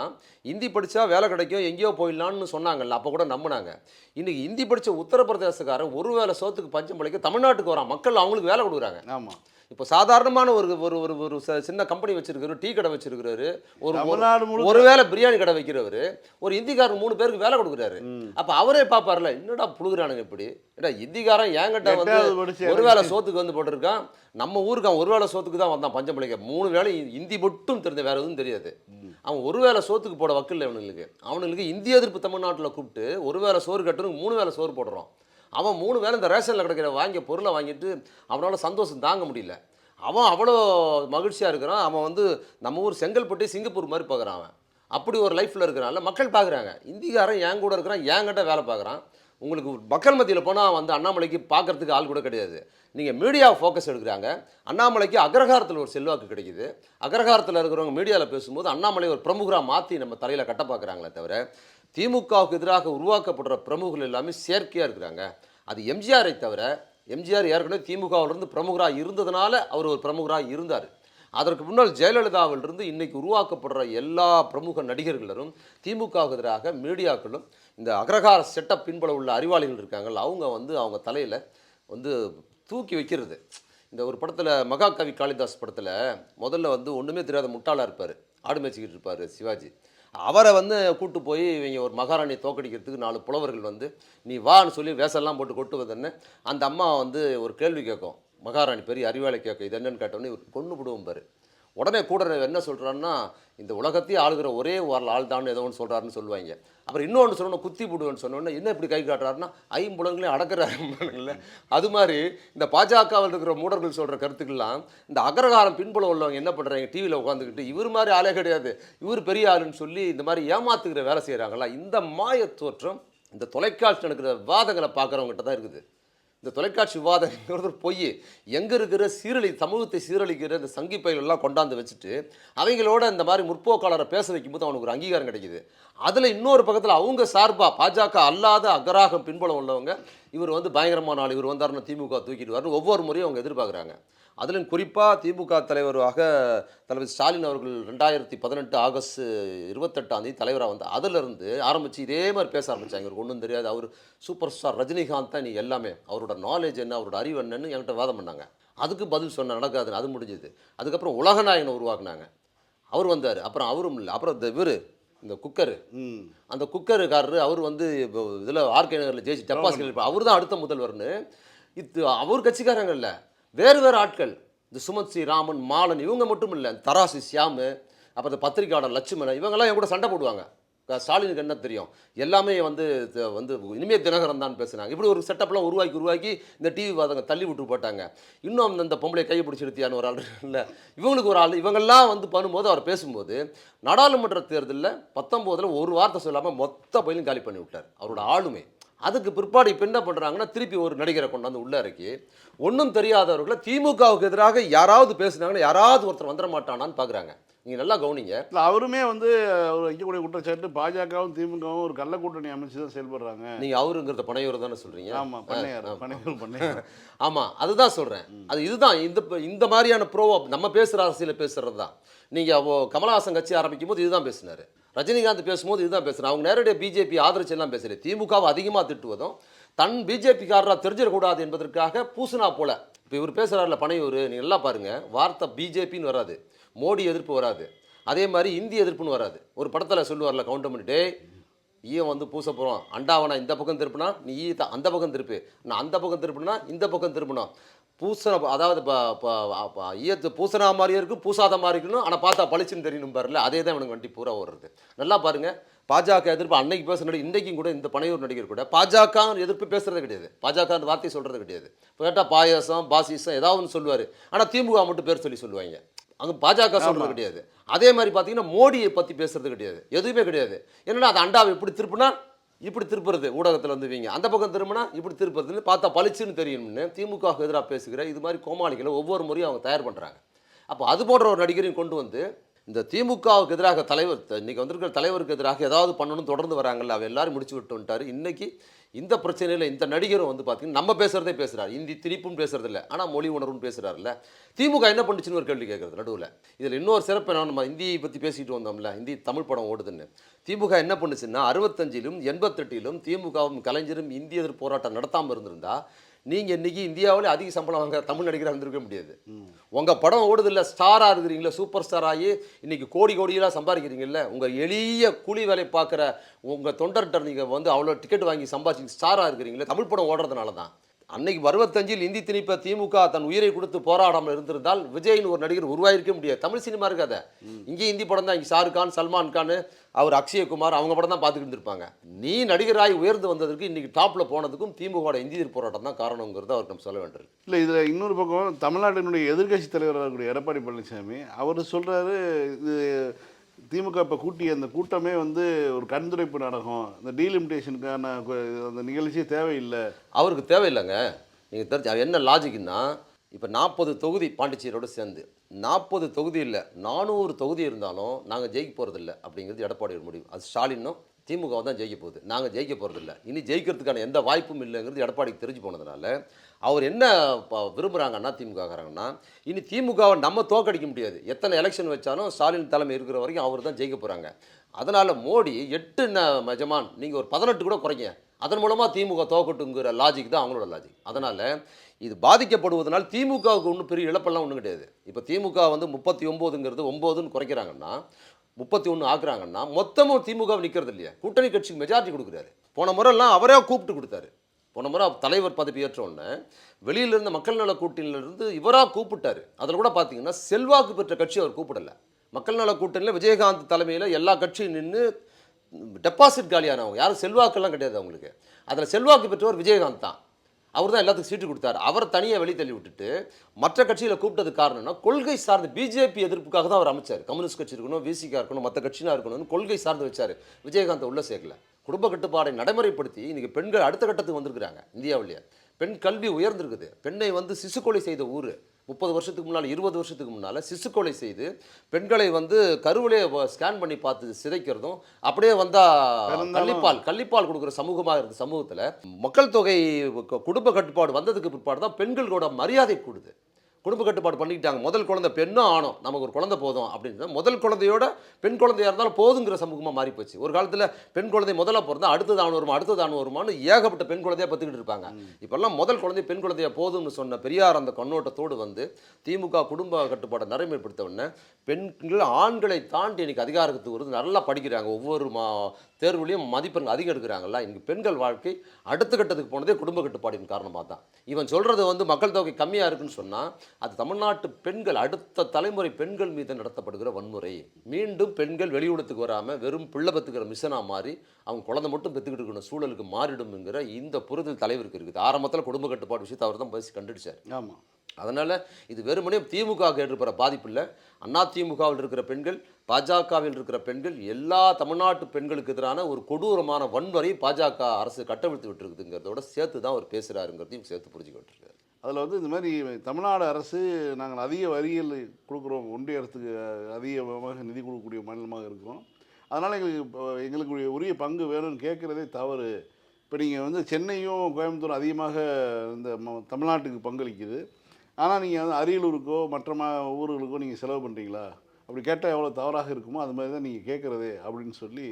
ஹிந்தி படித்தா வேலை கிடைக்கும் எங்கேயோ போயிடலான்னு சொன்னாங்கல்ல அப்போ கூட நம்பினாங்க. இன்றைக்கி ஹிந்தி படித்த உத்தரப்பிரதேசக்காரன் ஒரு வேலை சோத்துக்கு பஞ்சம் பிழைக்க தமிழ்நாட்டுக்கு வரான். மக்கள் அவங்களுக்கு வேலை கொடுக்குறாங்க. ஆமாம் இப்போ சாதாரணமான ஒரு ஒரு ஒரு ஒரு சின்ன கம்பெனி வச்சிருக்காரு டீ கடை வச்சிருக்காரு ஒரு ஒரு- ஒருவேளை பிரியாணி கடை வைக்கிறவர் ஒரு இந்திக்காரர் மூணு பேருக்கு வேலை கொடுக்குறாரு. அப்ப அவரே பாப்பார்ல என்னடா புழுகுறானுங்க இப்படி? ஏடா இந்திக்காரன் என்கிட்ட வந்து படிச்சு ஒருவேளை சோத்துக்கு வந்து போட்டிருக்கான். நம்ம ஊருக்கு அவன் ஒருவேளை சோத்துக்கு தான் வந்தான் பஞ்சம் பிழைக்க. மூணு வேளை இந்தி மட்டும் தெரிஞ்ச வேற எதுவும் தெரியாது. அவன் ஒருவேளை சோத்துக்கு போட வக்கில்ல அவனுங்களுக்கு அவனுங்களுக்கு இந்திய எதிர்ப்பு தமிழ்நாட்டில் கூப்பிட்டு ஒருவேளை சோறு கட்டுறதுக்கு மூணு வேளை சோறு போடுறோம். அவன் மூணு வேலை இந்த ரேஷனில் கிடைக்கிற வாங்கிய பொருளை வாங்கிட்டு அவனால் சந்தோஷம் தாங்க முடியல. அவன் அவ்வளோ மகிழ்ச்சியாக இருக்கிறான். அவன் வந்து நம்ம ஊர் செங்கல்பட்டு சிங்கப்பூர் மாதிரி பார்க்குறான் அவன். அப்படி ஒரு லைஃப்பில் இருக்கிறான்ல. மக்கள் பார்க்குறாங்க. இந்திக்காரன் என் கூட இருக்கிறான் என்கிட்ட வேலை பார்க்குறான். உங்களுக்கு மக்கள் மத்தியில் போனால் வந்து அண்ணாமலைக்கு பார்க்கறதுக்கு ஆள் கூட கிடையாது. நீங்கள் மீடியா ஃபோக்கஸ் எடுக்கிறாங்க. அண்ணாமலைக்கு அக்ரஹாரத்தில் ஒரு செல்வாக்கு கிடைக்குது. அக்ரஹாரத்தில் இருக்கிறவங்க மீடியாவில் பேசும்போது அண்ணாமலை ஒரு பிரமுகராக மாற்றி நம்ம தலையில் கட்ட பார்க்குறாங்களே தவிர திமுகவுக்கு எதிராக உருவாக்கப்படுற பிரமுகர்கள் எல்லாமே செயற்கையாக இருக்கிறாங்க. அது எம்ஜிஆரை தவிர எம்ஜிஆர் ஏற்கனவே திமுகவிலிருந்து பிரமுகராக இருந்ததுனால அவர் ஒரு பிரமுகராக இருந்தார். அதற்கு முன்னால் ஜெயலலிதாவிலிருந்து இன்றைக்கி உருவாக்கப்படுற எல்லா பிரமுக நடிகர்களும் திமுகவுக்கு எதிராக மீடியாக்களும் இந்த அக்ரஹார செட்டப் பின்புல உள்ள அறிவாளிகள் இருக்காங்கல்ல அவங்க வந்து அவங்க தலையில் வந்து தூக்கி வைக்கிறது. இந்த ஒரு படத்தில் மகாகவி காளிதாஸ் படத்தில் முதல்ல வந்து ஒன்றுமே தெரியாத முட்டாளாக இருப்பார். ஆடு மேய்ச்சிக்கிட்டு இருப்பார் சிவாஜி. அவரை வந்து கூட்டு போய் இவங்க ஒரு மகாராணி தோக்கடிக்கிறதுக்கு நாலு புலவர்கள் வந்து நீ வான்னு சொல்லி வேஷம்லாம் போட்டு கொட்டு வந்தோடனே அந்த அம்மா வந்து ஒரு கேள்வி கேட்கும். மகாராணி பெரிய அறிவாளி கேட்கும் இது என்னன்னு கேட்டோன்னே இவர் கொண்டு விடுவோம் பாரு. உடனே கூட என்ன சொல்கிறாருன்னா இந்த உலகத்தையே ஆளுகிற ஒரே ஒரு ஆள் தான் ஏதோ ஒன்று சொல்கிறாருன்னு சொல்லுவாங்க. அப்புறம் இன்னொன்று சொல்லணும் குத்தி போடுவேன்னு சொன்னோன்னே என்ன இப்படி கை காட்டுறாருன்னா ஐம்புலங்களையும் அடக்கிறாரு அது மாதிரி இந்த பாஜகவில் இருக்கிற மூடர்கள் சொல்கிற கருத்துக்கள்லாம் இந்த அகரகாரம் பின்புலம் உள்ளவங்க என்ன பண்ணுறாங்க டிவியில் உட்காந்துக்கிட்டு இவர் மாதிரி ஆளே கிடையாது இவர் பெரிய ஆளுன்னு சொல்லி இந்த மாதிரி ஏமாத்துக்கிற வேலை செய்கிறாங்களா இந்த மாய தோற்றம் இந்த தொலைக்காட்சி நடக்கிற விவாதங்களை பார்க்குறவங்ககிட்ட தான் இருக்குது. இந்த தொலைக்காட்சி விவாதங்கிறது ஒரு பொய் எங்கே இருக்கிற சீரழி சமூகத்தை சீரழிக்கிற இந்த சங்கி பயிலெல்லாம் கொண்டாந்து வச்சுட்டு அவங்களோட இந்த மாதிரி முற்போக்காளரை பேச வைக்கும்போது அவனுக்கு ஒரு அங்கீகாரம் கிடைக்குது. அதில் இன்னொரு பக்கத்தில் அவங்க சார்பாக பாஜக அல்லாத அகராகம் பின்புலம் உள்ளவங்க இவர் வந்து பயங்கரமான ஆள். இவர் வந்தார்னா திமுக தூக்கிட்டு வரணும் ஒவ்வொரு முறையும் அவங்க எதிர்பார்க்குறாங்க. அதிலும் குறிப்பாக திமுக தலைவராக தலைவர் ஸ்டாலின் அவர்கள் ரெண்டாயிரத்தி பதினெட்டு ஆகஸ்ட் இருபத்தெட்டாம் தேதி தலைவராக வந்து அதிலிருந்து ஆரம்பித்து இதே மாதிரி பேச ஆரம்பித்தாங்க இவருக்கு ஒன்றும் தெரியாது. அவர் சூப்பர் ஸ்டார் ரஜினிகாந்த் தான் நீ எல்லாமே. அவரோட நாலேஜ் என்ன அவரோட அறிவு என்னன்னு என்கிட்ட வாதம் பண்ணாங்க. அதுக்கு பதில் சொன்ன நடக்காது அது முடிஞ்சது. அதுக்கப்புறம் உலகநாயகனை உருவாக்குனாங்க. அவர் வந்தார். அப்புறம் அவரும் இல்லை. அப்புறம் இந்த இவர் இந்த குக்கரு. அந்த குக்கருக்காரரு அவர் வந்து இதில் ஆர்கே நகரில் ஜெயிச்சு டெபாசிட் அவர் தான் அடுத்த முதல்வர்னு. இது அவர் கட்சிக்காரங்க இல்லை. வேறு வேறு ஆட்கள். இந்த சுமத் ஸ்ரீ ராமன் மாலன் இவங்க மட்டும் இல்லை. தராசு சியாமு அப்புறம் இந்த பத்திரிக்கையாளர் லட்சுமணன் இவங்கெல்லாம் என் கூட சண்டை போடுவாங்க. ஸ்டாலினுக்கு என்ன தெரியும்? எல்லாமே வந்து வந்து இனிமே தினகரன் தான் பேசுனாங்க இப்படி ஒரு செட்டப்லாம் உருவாக்கி உருவாக்கி இந்த டிவி வாதங்க தள்ளி விட்டு போட்டாங்க இன்னும் அந்த- இந்த பொம்பளை கையை பிடிச்சி எடுத்தியான்னு ஒரு ஆள் இல்லை இவங்களுக்கு ஒரு ஆள் இவங்கெல்லாம் வந்து பண்ணும்போது அவர் பேசும்போது நாடாளுமன்ற தேர்தலில் பத்தொம்போதில் ஒரு வார்த்தை சொல்லாமல் மொத்த பயிலும் காலி பண்ணி விட்டார். அவரோட ஆளுமை. அதுக்கு பிற்பாடு இப்போ என்ன பண்ணுறாங்கன்னா திருப்பி ஒரு நடிகரை கொண்டாந்து உள்ளே இறக்கி ஒன்றும் தெரியாதவர்களை திமுகவுக்கு எதிராக யாராவது பேசுனாங்கன்னா யாராவது ஒருத்தர் வந்துட மாட்டானான்னு பார்க்குறாங்க நீங்கள் நல்லா கவனிங்க. இல்லை அவருமே வந்து அவர் வைக்கக்கூடிய குற்றச்சாட்டு பாஜகவும் திமுகவும் ஒரு கள்ள கூட்டணி அமைச்சு தான் செயல்படுறாங்க. நீங்கள் அவருங்கிறத பனையூர் தானே சொல்கிறீங்க ஆமா பண்ணையார் பண்ணையார் பண்ணையார் ஆமாம் அதுதான் சொல்கிறேன் அது இதுதான் இந்த இந்த மாதிரியான ப்ரோ நம்ம பேசுகிற அரசியலை பேசுகிறது தான். நீங்கள் கமலஹாசன் கட்சி ஆரம்பிக்கும் போது இதுதான் பேசினார். ரஜினிகாந்த் பேசும்போது இதுதான் பேசுனார். அவங்க நேரடியாக பிஜேபி ஆதரிச்சு எல்லாம் பேசல. திமுகவை அதிகமாக திட்டுவதும் தன் பிஜேபிக்காரராக தெரிஞ்சிடக்கூடாது என்பதற்காக பூசணா போல. இப்போ இவர் பேசுகிறாருல பனையூர் நீ நல்லா பாருங்க. வார்த்தை பிஜேபின்னு வராது. மோடி எதிர்ப்பு வராது. அதே மாதிரி இந்தி எதிர்ப்புன்னு வராது. ஒரு படத்தில் சொல்லுவார்ல கவுண்டர் பண்ணிட்டு ஈயம் வந்து பூச போகிறோம் அண்டாவனா இந்த பக்கம் திருப்பினா நீ ஈ அந்த பக்கம் திருப்பு. நான் அந்த பக்கம் திருப்பினா இந்த பக்கம் திருப்பணும் பூசண அதாவது ப- ஈயத்து பூசணா மாதிரி இருக்கும் பூசாத மாதிரி இருக்கணும் ஆனால் பார்த்தா பளிச்சுன்னு தெரியணும் பாருல அதே தான் இவனுக்கு வண்டி பூரா ஓடுறது. நல்லா பாருங்க பாஜக எதிர்ப்பு அன்னைக்கு பேசுற நடிகர் இன்றைக்கும் கூட இந்த பனையூர் நடிகர் கூட பாஜக எதிர்ப்பு பேசுறது கிடையாது. பாஜக வார்த்தை சொல்கிறது கிடையாது. இப்போ கேட்டால் பாயாசம் பாசிசம் ஏதாவது ஒன்று சொல்லுவார். ஆனால் திமுக மட்டும் பேர் சொல்லி சொல்லுவாங்க. அங்கே பாஜக சொல்றது கிடையாது. அதே மாதிரி பார்த்தீங்கன்னா மோடியை பற்றி பேசுறது கிடையாது. எதுவுமே கிடையாது. என்னன்னா அந்த அண்டாவை இப்படி திருப்புனா இப்படி திருப்புறது ஊடகத்தில் வந்து வீங்க. அந்த பக்கம் திரும்பினா இப்படி திருப்புறதுன்னு பார்த்தா பளிச்சுன்னு தெரியும்னு திமுகவுக்கு எதிராக பேசுகிற இது மாதிரி கோமாளிகளை ஒவ்வொரு முறையும் அவங்க தயார் பண்ணுறாங்க அப்போ அது போன்ற ஒரு நடிகரையும் கொண்டு வந்து இந்த திமுகவுக்கு எதிராக தலைவர் இன்னைக்கு வந்திருக்கிற தலைவருக்கு எதிராக ஏதாவது பண்ணணும் தொடர்ந்து வராங்கல்ல அவ எல்லாரும் முடிச்சு விட்டு வந்துட்டாரு. இன்னைக்கு இந்த பிரச்சனையில் இந்த நடிகரும் வந்து பார்த்தீங்கன்னா நம்ம பேசுறதே பேசுகிறார் இந்தி திணிப்பும் பேசுறது இல்லை ஆனால் மொழி உணர்வும் பேசுறாருல்ல. திமுக என்ன பண்ணுச்சுன்னு ஒரு கேள்வி கேட்குறது நடுவில். இதில் இன்னொரு சிறப்பு என்ன நம்ம ஹிந்தியை பற்றி பேசிட்டு வந்தோம்ல ஹிந்தி தமிழ் படம் ஓடுதுன்னு. திமுக என்ன பண்ணுச்சுன்னா அறுபத்தஞ்சிலும் எண்பத்தெட்டிலும் திமுகவும் கலைஞரும் இந்திய எதிர்ப்பு போராட்டம் நடத்தாமல் இருந்திருந்தா நீங்கள் இன்னைக்கு இந்தியாவிலே அதிக சம்பளம் வாங்க தமிழ் நடிகராக இருந்திருக்க முடியாது. உங்கள் படம் ஓடுதில்ல ஸ்டாராக இருக்கிறீங்களா சூப்பர் ஸ்டார் ஆகி இன்னைக்கு கோடி கோடியெல்லாம் சம்பாதிக்கிறீங்கல்ல உங்கள் எளிய கூலி வேலை பார்க்குற உங்கள் தொண்டர்கிட்ட நீங்கள் வந்து அவ்வளோ டிக்கெட் வாங்கி சம்பாதிச்சு ஸ்டாராக இருக்கிறீங்களே தமிழ் படம் ஓடுறதுனால தான் அன்னைக்கு அறுபத்தஞ்சில் இந்தி திணிப்ப திமுக தன் உயிரை கொடுத்து போராடாமல் இருந்திருந்தால் விஜய்னு ஒரு நடிகர் உருவாயிருக்க முடியாது. தமிழ் சினிமா இருக்காத. இங்கே இந்தி படம் தான் இங்கே ஷாருக் கான் சல்மான் கான் அவர் அக்ஷயகுமார் அவங்க படம் தான் பார்த்துக்கிட்டு இருந்திருப்பாங்க. நீ நடிகராய் உயர்ந்து வந்ததற்கு இன்னைக்கு டாப்பில் போனதுக்கும் திமுகவோட இந்தி எதிர்ப்பு போராட்டம் தான் காரணங்கிறது அவருக்கு நம்ம சொல்ல வேண்டியது இல்லை இதில் இன்னொரு பக்கம் தமிழ்நாட்டினுடைய எதிர்க்கட்சி தலைவராக இருக்கக்கூடிய எடப்பாடி பழனிசாமி அவர் சொல்கிறாரு இது திமுக இப்போ கூட்டிய அந்த கூட்டமே வந்து ஒரு கண்துடைப்பு நாடகம் இந்த டீலிமிட்டேஷனுக்கான அந்த நிகழ்ச்சியே தேவையில்லை. அவருக்கு தேவையில்லைங்க. நீங்கள் தெரிஞ்சு என்ன லாஜிக்னா இப்போ நாற்பது தொகுதி பாண்டிச்சேரியோடு சேர்ந்து நாற்பது தொகுதி இல்லை நானூறு தொகுதி இருந்தாலும் நாங்கள் ஜெயிக்க போகிறதில்ல அப்படிங்கிறது எடப்பாடியோட முடிவு. அது ஸ்டாலினும் திமுக தான் ஜெயிக்க போகுது. நாங்கள் ஜெயிக்க போகிறதில்ல இனி ஜெயிக்கிறதுக்கான எந்த வாய்ப்பும் இல்லைங்கிறது எடப்பாடிக்கு தெரிஞ்சு போனதுனால அவர் என்ன ப- விரும்புகிறாங்கன்னா திமுககாரங்கன்னா இனி திமுகவை நம்ம தோக்கடிக்க முடியாது. எத்தனை எலெக்ஷன் வச்சாலும் ஸ்டாலின் தலைமை இருக்கிற வரைக்கும் அவர் தான் ஜெயிக்க போகிறாங்க அதனால் மோடி எட்டு ந நீங்கள் ஒரு பதினெட்டு கூட குறைங்க. அதன் மூலமாக திமுக தோக்கட்டுங்கிற லாஜிக் தான் அவங்களோட லாஜிக் அதனால் இது பாதிக்கப்படுவதனால் திமுகவுக்கு ஒன்றும் பெரிய இழப்பெல்லாம் ஒன்றும் கிடையாது. இப்போ திமுக வந்து முப்பத்தி ஒம்போதுங்கிறது ஒம்போதுன்னு குறைக்கிறாங்கன்னா முப்பத்தி ஒன்று ஆக்குறாங்கன்னா மொத்தமும் திமுக நிற்கிறது இல்லையா? கூட்டணி கட்சிக்கு மெஜாரிட்டி கொடுக்குறாரு. போன முறைலாம் அவரே கூப்பிட்டு கொடுத்தாரு. போன முறை தலைவர் பதவி ஏற்ற உடனே மக்கள் நல கூட்டணியிலிருந்து இவராக கூப்பிட்டாரு. அதில் கூட பார்த்தீங்கன்னா செல்வாக்கு பெற்ற கட்சி அவர் கூப்பிடல. மக்கள் நல கூட்டணியில் விஜயகாந்த் தலைமையில் எல்லா கட்சியும் நின்று டெபாசிட் காலியானவங்க. யாரும் செல்வாக்கெல்லாம் கிடையாது அவங்களுக்கு. அதில் செல்வாக்கு பெற்றவர் விஜயகாந்த் தான். அவர் தான் எல்லாத்துக்கும் சீட்டு கொடுத்தாரு. அவர் தனியாக வெளியே தள்ளி விட்டுட்டு மற்ற கட்சியில் கூப்பிட்டது காரணம்னா கொள்கை சார்ந்து பிஜேபி எதிர்ப்புக்காக தான் அவர் அமைச்சார். கம்யூனிஸ்ட் கட்சி இருக்கணும் விசிகா இருக்கணும் மற்ற கட்சினா இருக்கணும்னு கொள்கை சார்ந்து வச்சார். விஜயகாந்த் உள்ள சேர்க்கல. குடும்ப கட்டுப்பாடை நடைமுறைப்படுத்தி இன்றைக்கி பெண்கள் அடுத்த கட்டத்துக்கு வந்திருக்கிறாங்க இந்தியாவிலேயே. பெண் கல்வி உயர்ந்திருக்குது. பெண்ணை வந்து சிசுக்கொலை செய்த ஊர். முப்பது வருஷத்துக்கு முன்னால் இருபது வருஷத்துக்கு முன்னால் சிசுக்கொலை செய்து பெண்களை வந்து கருவிலே ஸ்கேன் பண்ணி பார்த்து சிதைக்கிறதும் அப்படியே வந்தால் கள்ளிப்பால் கள்ளிப்பால் கொடுக்குற சமூகமாக இருந்த சமூகத்தில் மக்கள் தொகை குடும்ப கட்டுப்பாடு வந்ததுக்கு பிற்பாடு தான் பெண்களோட மரியாதை கூடுது. குடும்ப கட்டுப்பாடு பண்ணிக்கிட்டாங்க. முதல் குழந்தை பெண்ணும் ஆணும் நமக்கு ஒரு குழந்தை போதும் அப்படின்னு முதல் குழந்தையோட பெண் குழந்தையா இருந்தாலும் போதுங்கிற சமூகமாக மாறி போச்சு ஒரு காலத்தில் பெண் குழந்தை முதல்ல பிறந்தா அடுத்தது ஆண் வருமா அடுத்தது ஆண் வருமான்னு ஏகப்பட்ட பெண் குழந்தையா பத்துக்கிட்டு இருப்பாங்க. இப்போல்லாம் முதல் குழந்தை பெண் குழந்தையா போதும்னு சொன்ன பெரியார் அந்த கண்ணோட்டத்தோடு வந்து திமுக குடும்ப கட்டுப்பாடை நடைமுறைப்படுத்த உடனே பெண்கள் ஆண்களை தாண்டி இன்னைக்கு அதிகாரத்துக்கு வருது. நல்லா படிக்கிறாங்க. ஒவ்வொரு மா தேர்வுலையும் மதிப்பெண் அதிகம் எடுக்கிறாங்கல்ல இங்கே பெண்கள் வாழ்க்கை அடுத்த கட்டத்துக்கு போனதே குடும்ப கட்டுப்பாடின் காரணமாக தான் இவன் சொல்கிறது வந்து மக்கள் தொகை கம்மியாக இருக்குன்னு சொன்னால் அது தமிழ்நாட்டு பெண்கள் அடுத்த தலைமுறை பெண்கள் மீது நடத்தப்படுகிற வன்முறை. மீண்டும் பெண்கள் வெளியூடத்துக்கு வராமல் வெறும் பிள்ளை பெற்றுக்கிற மிஷனாக மாறி அவங்க குழந்தை மட்டும் பெற்றுக்கிட்டு இருக்கணும் சூழலுக்கு மாறிடும்ங்கிற இந்த புரிதல் தலைவருக்கு இருக்குது. ஆரம்பத்தில் குடும்ப கட்டுப்பாடு விஷயத்தை அவர் தான் பேசி கண்டுபிடிச்சார். ஆமாம் அதனால் இது வெறுமனே திமுக ஏற்படுற பாதிப்பு இல்லை. அண்ணா திமுகவில் இருக்கிற பெண்கள் பாஜகவில் இருக்கிற பெண்கள் எல்லா தமிழ்நாட்டு பெண்களுக்கு எதிரான ஒரு கொடூரமான வன்முறை பாஜக அரசு கட்டவிழ்த்து விட்டுருக்குதுங்கிறதோட சேர்த்து தான் அவர் பேசுகிறாருங்கிறதையும் சேர்த்து புரிஞ்சுக்க விட்டுருக்காரு அதில் வந்து இந்த மாதிரி தமிழ்நாடு அரசு நாங்கள் அதிக வரிகள் கொடுக்குறோம். ஒன்றிய அரசுக்கு அதிகமாக நிதி கொடுக்கக்கூடிய மாநிலமாக இருக்கிறோம் அதனால் எங்களுக்கு இப்போ எங்களுக்கு உரிய பங்கு வேணும்னு கேட்குறதே தவறு. இப்போ நீங்கள் வந்து சென்னையும் கோயம்புத்தூர் அதிகமாக இந்த ம- தமிழ்நாட்டுக்கு பங்களிக்குது. ஆனால் நீங்கள் வந்து அரியலூருக்கோ மற்ற மா ஊர்களுக்கோ நீங்கள் செலவு பண்ணுறீங்களா அப்படி கேட்டால் எவ்வளோ தவறாக இருக்குமோ அது மாதிரி தான் நீங்கள் கேட்குறதே அப்படின்னு சொல்லி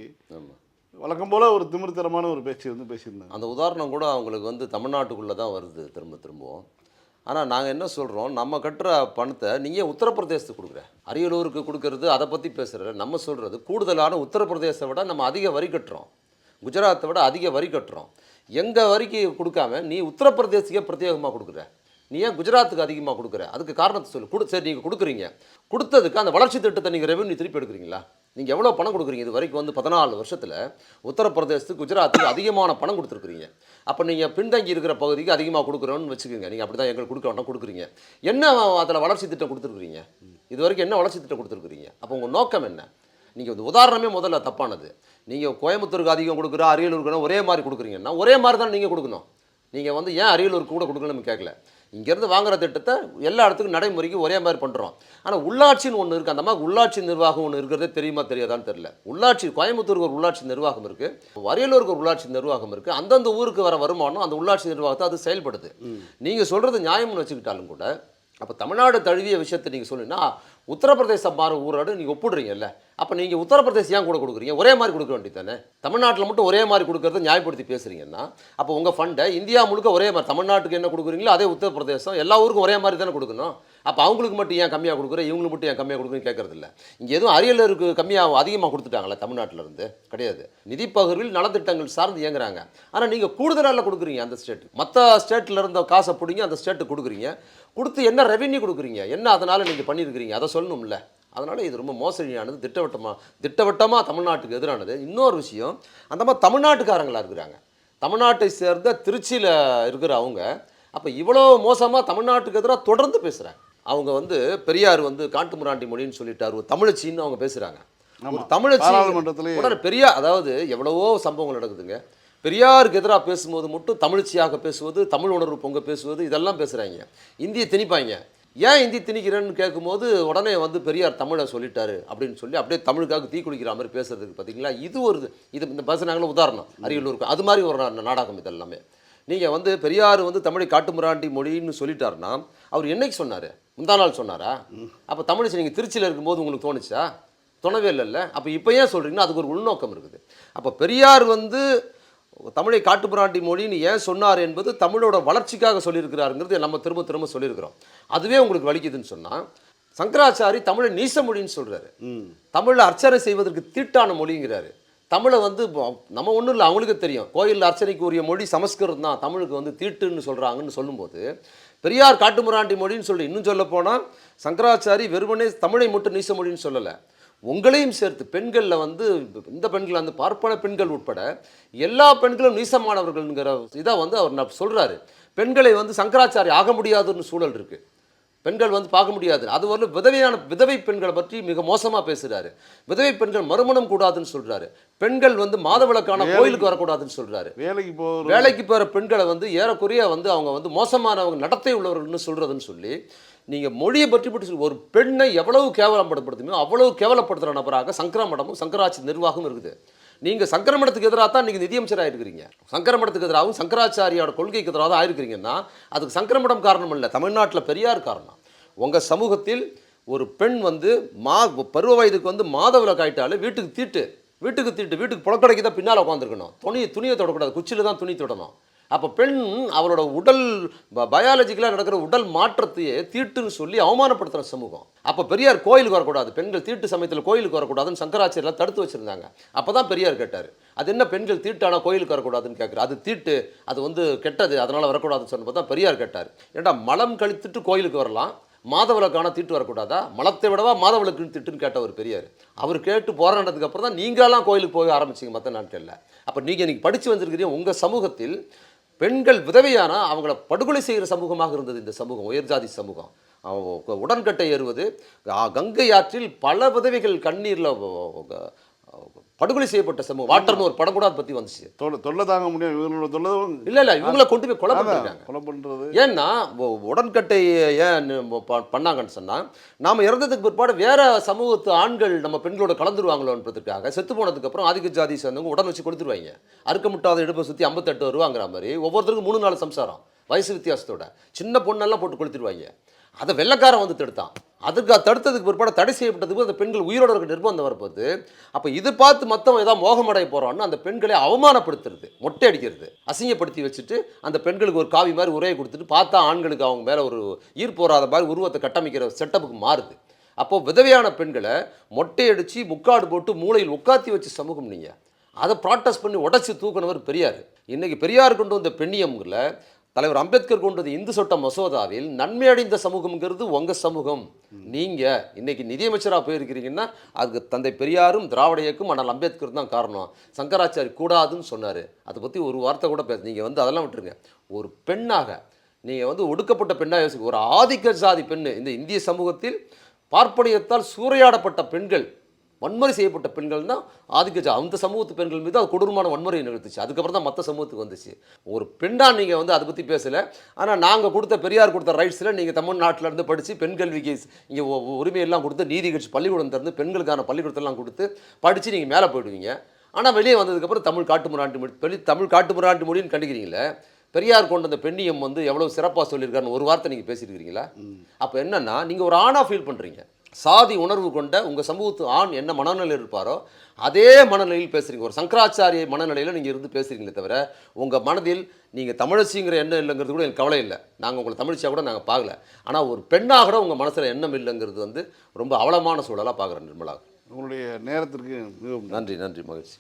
வழக்கம் போல் ஒரு திமிர்த்தரமான ஒரு பேச்சு வந்து பேசியிருந்தாங்க. அந்த உதாரணம் கூட அவங்களுக்கு வந்து தமிழ்நாட்டுக்குள்ளே தான் வருது திரும்ப திரும்பவும். ஆனால் நாங்கள் என்ன சொல்கிறோம் நம்ம கட்டுற பணத்தை நீங்கள் உத்தரப்பிரதேசத்துக்கு கொடுக்குற? அரியலூருக்கு கொடுக்கறது அதை பற்றி பேசுகிற நம்ம சொல்கிறது கூடுதலான உத்தரப்பிரதேசத்தை விட நம்ம அதிக வரி கட்டுறோம். குஜராத்தை விட அதிக வரி கட்டுறோம். எங்கள் வரிக்கு கொடுக்காம நீ உத்தரப்பிரதேசுக்கே பிரத்யேகமாக கொடுக்குற? நீ ஏன் குஜராத்துக்கு அதிகமாக கொடுக்குற? அதுக்கு காரணத்தை சொல்லு. கொடு சரி நீங்கள் கொடுக்குறீங்க. கொடுத்ததுக்கு அந்த வளர்ச்சி திட்டத்தை நீங்கள் ரெவன்யூ திருப்பி எடுக்கிறீங்களா? நீங்கள் எவ்வளோ பணம் கொடுக்குறீங்க? இது வரைக்கும் வந்து பதினாலு வருஷத்தில் உத்தரப்பிரதேசத்துக்கு குஜராத்துக்கு அதிகமான பணம் கொடுத்துருக்குறீங்க. அப்போ நீங்கள் பின்தங்கி இருக்கிற பகுதிக்கு அதிகமாக கொடுக்குறோன்னு வச்சுக்கோங்க. நீங்கள் அப்படி தான் எங்களுக்கு கொடுக்க வேண்டாம் கொடுக்குறீங்க. என்ன அதில் வளர்ச்சி திட்டம் கொடுத்துருக்குறீங்க? இது வரைக்கும் என்ன வளர்ச்சி திட்டம் கொடுத்துருக்குறீங்க? அப்போ உங்கள் நோக்கம் என்ன? நீங்கள் வந்து உதாரணமே முதல்ல தப்பானது. நீங்கள் கோயம்புத்தூருக்கு அதிகம் கொடுக்குற அரியலூருக்கு ஒரே மாதிரி கொடுக்குறீங்கன்னா ஒரே மாதிரி தான் நீங்கள் கொடுக்கணும். நீங்கள் வந்து ஏன் அரியலூருக்கு கூட கொடுக்கணும்னு கேட்கல இங்கேருந்து வாங்குற திட்டத்தை எல்லா இடத்துக்கும் நடைமுறைக்கு ஒரே மாதிரி பண்ணுறோம் ஆனால் உள்ளாட்சின்னு ஒன்று இருக்குது அந்த மாதிரி உள்ளாட்சி நிர்வாகம் ஒன்று இருக்கிறதே தெரியுமா தெரியாதான்னு தெரியல. உள்ளாட்சி கோயம்புத்தூருக்கு ஒரு உள்ளாட்சி நிர்வாகம் இருக்குது அரியலூருக்கு ஒரு உள்ளாட்சி நிர்வாகம் இருக்குது அந்தந்த ஊருக்கு வர வருமானம் அந்த உள்ளாட்சி நிர்வாகத்தை அது செயல்படுது. நீங்கள் சொல்கிறது நியாயம்னு வச்சுக்கிட்டாலும் கூட அப்போ தமிழ்நாடு தழுவிய விஷயத்தை நீங்கள் சொல்லுன்னா உத்தரப்பிரதேசம் மாற ஊரோடு நீங்கள் ஒப்பிடுறீங்கல்ல. அப்போ நீங்கள் உத்தரப்பிரதேசம் ஏன் கூட கொடுக்குறீங்க? ஒரே மாதிரி கொடுக்க வேண்டியது தானே? தமிழ்நாட்டில் மட்டும் ஒரே மாதிரி கொடுக்கறத நியாயப்படுத்தி பேசுகிறீங்கன்னா அப்போ உங்கள் ஃபண்டை இந்தியா முழுக்க ஒரே மாதிரி தமிழ்நாட்டுக்கு என்ன கொடுக்குறீங்களோ அதே உத்தரப்பிரதேசம் எல்லா ஊருக்கும் ஒரே மாதிரி தானே கொடுக்கணும்? அப்போ அவங்களுக்கு மட்டும் ஏன் கம்மியாக கொடுக்குற? இவங்களுக்கு மட்டும் ஏன் கம்மியாக கொடுக்குறேன்னு கேட்கறது இல்லை இங்கே எதுவும் அரியலருக்கு கம்மியாக அதிகமாக கொடுத்துட்டாங்களா தமிழ்நாட்டில் இருந்து. கிடையாது. நிதி பகிர்வில் நலத்திட்டங்கள் சார்ந்து இயங்குறாங்க. ஆனால் நீங்கள் கூடுதலாக கொடுக்குறீங்க அந்த ஸ்டேட் மற்ற ஸ்டேட்டில் இருந்த காசை பிடிங்க அந்த ஸ்டேட்டுக்கு கொடுக்குறீங்க. கொடுத்து என்ன ரெவென்யூ கொடுக்குறீங்க? என்ன அதனால் நீங்கள் பண்ணியிருக்கிறீங்க அதை சொல்லணும்ல. அதனால் இது ரொம்ப மோசடியானது திட்டவட்டமாக திட்டவட்டமாக தமிழ்நாட்டுக்கு எதிரானது. இன்னொரு விஷயம் அந்த மாதிரி தமிழ்நாட்டுக்காரங்களா இருக்கிறாங்க. தமிழ்நாட்டை சேர்ந்த திருச்சியில் இருக்கிற அவங்க அப்போ இவ்வளோ மோசமாக தமிழ்நாட்டுக்கு எதிராக தொடர்ந்து பேசுகிறாங்க அவங்க வந்து பெரியார் வந்து காட்டுமிராண்டி மொழின்னு சொல்லிட்டார் ஒரு தமிழச்சின்னு அவங்க பேசுகிறாங்க ஒரு தமிழச்சி பெரியார் அதாவது எவ்வளவோ சம்பவங்கள் நடக்குதுங்க. பெரியாருக்கு எதிராக பேசும்போது மட்டும் தமிழ்ச்சியாக பேசுவது தமிழ் உணர்வு பொங்க பேசுவது இதெல்லாம் பேசுகிறாங்க இந்தியை திணிப்பாங்க. ஏன் இந்தி திணிக்கிறேன்னு கேட்கும்போது உடனே வந்து பெரியார் தமிழை சொல்லிட்டாரு அப்படின்னு சொல்லி அப்படியே தமிழுக்காக தீ குளிக்கிற மாதிரி பேசுறதுக்கு பார்த்தீங்களா? இது ஒரு இது இந்த பேசுனாங்களே உதாரணம். அரியலூருக்கு அது மாதிரி ஒரு நாடகம் இது எல்லாமே. நீங்கள் வந்து பெரியார் வந்து தமிழை காட்டுமிராண்டி மொழின்னு சொல்லிட்டாருன்னா அவர் என்னைக்கு சொன்னார்? முந்தா நாள் சொன்னாரா? அப்போ தமிழிச்சு நீங்கள் திருச்சியில் இருக்கும்போது உங்களுக்கு தோணுச்சா? துணவே இல்லைல்ல. அப்போ இப்போ ஏன் சொல்கிறீங்கன்னா அதுக்கு ஒரு உள்நோக்கம் இருக்குது. அப்போ பெரியார் வந்து தமிழை காட்டுமிராண்டி மொழின்னு ஏன் சொன்னார் என்பது தமிழோட வளர்ச்சிக்காக சொல்லியிருக்கிறாருங்கிறது நம்ம திரும்ப திரும்ப சொல்லியிருக்கிறோம். அதுவே உங்களுக்கு வலிக்குதுன்னு சொன்னால் சங்கராச்சாரி தமிழை நீச மொழின்னு சொல்கிறாரு தமிழில் அர்ச்சனை செய்வதற்கு தீட்டான மொழிங்கிறாரு. தமிழை வந்து நம்ம ஒன்றும் இல்லை அவங்களுக்கு தெரியும். கோயில் அர்ச்சனைக்கு உரிய மொழி சமஸ்கிருதம் தான் தமிழுக்கு வந்து தீட்டுன்னு சொல்கிறாங்கன்னு சொல்லும்போது பெரியார் காட்டுமிராண்டி மொழின்னு சொல்லி இன்னும் சொல்ல போனால் சங்கராச்சாரி வெறுமனே தமிழை மட்டும் நீச மொழின்னு சொல்லலை. உங்களையும் சேர்த்து பெண்களில் வந்து இந்த பெண்கள் அந்த பார்ப்பன பெண்கள் உட்பட எல்லா பெண்களும் நீசமானவர்கள்ங்கிற இதை வந்து அவர் சொல்கிறாரு பெண்களை வந்து சங்கராச்சாரி ஆக முடியாதுன்னு சூழல் இருக்குது பெண்கள் வந்து பார்க்க முடியாது. அது வரல விதவையான விதவை பெண்களை பற்றி மிக மோசமாக பேசுகிறாரு விதவை பெண்கள் மறுமணம் கூடாதுன்னு சொல்கிறாரு பெண்கள் வந்து மாதவிளக்கான கோயிலுக்கு வரக்கூடாதுன்னு சொல்கிறாரு வேலைக்கு போகிற வேலைக்கு போகிற பெண்களை வந்து ஏறக்குறைய வந்து அவங்க வந்து மோசமானவங்க நடத்தை உள்ளவர்கள்னு சொல்கிறதுன்னு சொல்லி நீங்கள் மொழியை பற்றி பற்றி ஒரு பெண்ணை எவ்வளவு கேவலப்படுத்தப்படுத்துமோ அவ்வளவு கேவலப்படுத்துகிற நபராக சங்கரமடமும் சங்கராட்சி நிர்வாகம் இருக்குது. நீங்கள் சங்கரமடத்துக்கு எதிராக தான் நீங்கள் நிதியமைச்சராக இருக்கிறீங்க. சங்கரமடத்துக்கு எதிராகவும் சங்கராச்சாரியோட கொள்கைக்கு எதிராக தான் ஆயிருக்கிறீங்கன்னா அதுக்கு சங்கரமடம் காரணம் இல்லை. தமிழ்நாட்டில் பெரியார் காரணம். உங்கள் சமூகத்தில் ஒரு பெண் வந்து மா பருவ வயதுக்கு வந்து மாதவில ஆயிட்டாலே வீட்டுக்கு தீட்டு வீட்டுக்கு தீட்டு வீட்டுக்கு புழக்கடைக்கு தான் பின்னால் உட்காந்துருக்கணும் துணி துணியை தொடக்கூடாது. குச்சியில் தான் துணி தொடணும். அப்போ பெண் அவளோட உடல் பயாலஜிக்கலாக நடக்கிற உடல் மாற்றத்தையே தீட்டுன்னு சொல்லி அவமானப்படுத்துகிற சமூகம். அப்போ பெரியார் கோயிலுக்கு வரக்கூடாது. பெண்கள் தீட்டு சமயத்தில் கோயிலுக்கு வரக்கூடாதுன்னு சங்கராச்சாரியெல்லாம் தடுத்து வச்சுருந்தாங்க. அப்போ தான் பெரியார் கேட்டார் அது என்ன பெண்கள் தீட்டானா கோயிலுக்கு வரக்கூடாதுன்னு கேட்குறாரு அது தீட்டு அது வந்து கெட்டது அதனால் வரக்கூடாதுன்னு சொன்னப்போ தான் பெரியார் கேட்டார். ஏன்டா மலம் கழித்துட்டு கோயிலுக்கு வரலாம்? மாதவிளக்கான தீட்டு வரக்கூடாதா? மலத்தை விடவா மாதவிளக்குன்னு திட்டுன்னு கேட்டவர் பெரியார். அவர் கேட்டு போராடினதுக்கு அப்புறம் தான் நீங்களாம் கோயிலுக்கு போக ஆரம்பிச்சிங்க மற்ற நாட்களில் அப்போ நீங்கள் இன்றைக்கி படித்து வந்திருக்கிறீங்க உங்கள் சமூகத்தில் பெண்கள் விதவையானா அவங்கள படுகொலை செய்கிற சமூகமாக இருந்தது இந்த சமூகம் உயர்ஜாதி சமூகம். உடன்கட்டை ஏறுவது கங்கை ஆற்றில் பல விதவைகள் கண்ணீரில் படுகொலை செய்யப்பட்ட சமூகம் வாட்டர்னு ஒரு படம் கூட அதை பற்றி வந்துச்சு. தொல்லை தாங்க முடியும் இவங்களோட தொல்லை இல்லை இல்லை இவங்கள கொண்டு போய் கொலை பண்ணிருக்காங்க கொலை பண்ணுறது ஏன்னா உடன்கட்டை ஏன் பண்ணாங்கன்னு சொன்னால் நாம் இறந்ததுக்கு பிற்பாடு வேற சமூகத்து ஆண்கள் நம்ம பெண்களோட கலந்துருவாங்களோன்றதுக்காக செத்து போனதுக்கு அப்புறம் ஆதிக்க ஜாதி சேர்ந்தவங்க உடன் வச்சு கொடுத்துருவாங்க. அறுக்க முட்டாத இடுப்பை சுற்றி ஐம்பத்தெட்டு வருவாங்கிற மாதிரி ஒவ்வொருத்தருக்கும் மூணு நாலு சம்சாரம். வயசு வித்தியாசத்தோட. சின்ன பொண்ணெல்லாம் போட்டு கொளுத்திடுவாங்க. அதை வெள்ளக்காரன் வந்து தடுத்தான். அதுக்கு தடுத்ததுக்கு பிற்பாடு தடை செய்யப்பட்டதுக்கு அந்த பெண்கள் உயிரோட இருக்க நிர்பந்தம் வரப்போது அப்போ இது பார்த்து மற்றவன் ஏதாவது மோகமடைய போகிறான்னு அந்த பெண்களை அவமானப்படுத்துறது மொட்டை அடிக்கிறது அசிங்கப்படுத்தி வச்சுட்டு அந்த பெண்களுக்கு ஒரு காவி மாதிரி உரையை கொடுத்துட்டு பார்த்தா ஆண்களுக்கு அவங்க மேலே ஒரு ஈர்ப்பு வராத மாதிரி உருவத்தை கட்டமைக்கிற செட்டப்புக்கு மாறுது. அப்போது விதவையான பெண்களை மொட்டை அடித்து முக்காடு போட்டு மூளையில் உட்காத்தி வச்சு சமூகம் நீங்கள் அதை ப்ராக்டஸ் பண்ணி உடச்சி தூக்கினவர் பெரியார். இன்றைக்கி பெரியார் கொண்டு வந்த பெண்ணியம்ல தலைவர் அம்பேத்கர் கொண்டது இந்து சட்ட மசோதாவில் நன்மை அடைந்த சமூகம்ங்கிறது உங்கள் சமூகம். நீங்கள் இன்னைக்கு நிதியமைச்சராக போயிருக்கிறீங்கன்னா அதுக்கு தந்தை பெரியாரும் திராவிட இயக்கம் ஆனால் அம்பேத்கர் தான் காரணம். சங்கராச்சாரி கூடாதுன்னு சொன்னார். அதை பற்றி ஒரு வார்த்தை கூட பேச நீங்கள் வந்து அதெல்லாம் விட்டுருங்க. ஒரு பெண்ணாக நீங்கள் வந்து ஒடுக்கப்பட்ட பெண்ணாக யோசிக்க ஒரு ஆதிக்க சாதி பெண் இந்த இந்திய சமூகத்தில் பார்ப்பனியத்தால் சூறையாடப்பட்ட பெண்கள் வன்முறை செய்யப்பட்ட பெண்கள் தான் ஆதிக்க ஜா அந்த சமூகத்து பெண்கள் மீது அது கொடூரமான வன்முறை நிகழ்த்துச்சு. அதுக்கப்புறம் தான் மற்ற சமூகத்துக்கு வந்துச்சு. ஒரு பெண்ணா நீங்கள் வந்து அதை பற்றி பேசலை. ஆனால் நாங்கள் கொடுத்த பெரியார் கொடுத்த ரைட்ஸில் நீங்கள் தமிழ்நாட்டில் இருந்து படித்து பெண் கல்விக்கு இங்கே உரிமையெல்லாம் கொடுத்து நீதி கட்சி பள்ளிக்கூடம் திறந்து பெண்களுக்கான பள்ளிக்கூடத்தெல்லாம் கொடுத்து படித்து நீங்கள் மேலே போயிடுவீங்க. ஆனால் வெளியே வந்ததுக்கப்புறம் தமிழ் காட்டுமுராண்டு மொழி வெளி தமிழ் காட்டுமுராண்டு மொழின்னு கண்டுக்கிறீங்களே? பெரியார் கொண்டு வந்த பெண்ணியம் வந்து எவ்வளோ சிறப்பாக சொல்லியிருக்காருன்னு ஒரு வார்த்தை நீங்கள் பேசியிருக்கிறீங்களா? அப்போ என்னன்னா நீங்கள் ஒரு ஆணாக ஃபீல் பண்ணுறீங்க சாதி உணர்வு கொண்ட உங்கள் சமூகத்து ஆண் என்ன மனநிலையில் இருப்பாரோ அதே மனநிலையில் பேசுகிறீங்க ஒரு சங்கராச்சாரிய மனநிலையில் நீங்கள் இருந்து பேசுகிறீங்களே தவிர உங்கள் மனதில் நீங்கள் தமிழச்சிங்கிற எண்ணம் இல்லைங்கிறது கூட எனக்கு கவலை இல்லை. நாங்கள் உங்களை தமிழ்ச்சியாக கூட நாங்கள் பார்க்கல. ஆனால் ஒரு பெண்ணாக கூட உங்கள் மனசில் எண்ணம் இல்லைங்கிறது வந்து ரொம்ப அவலமான சூழலாக பார்க்குறேன் நிர்மலா. உங்களுடைய நேரத்திற்கு மிகவும் நன்றி நன்றி மகிழ்ச்சி.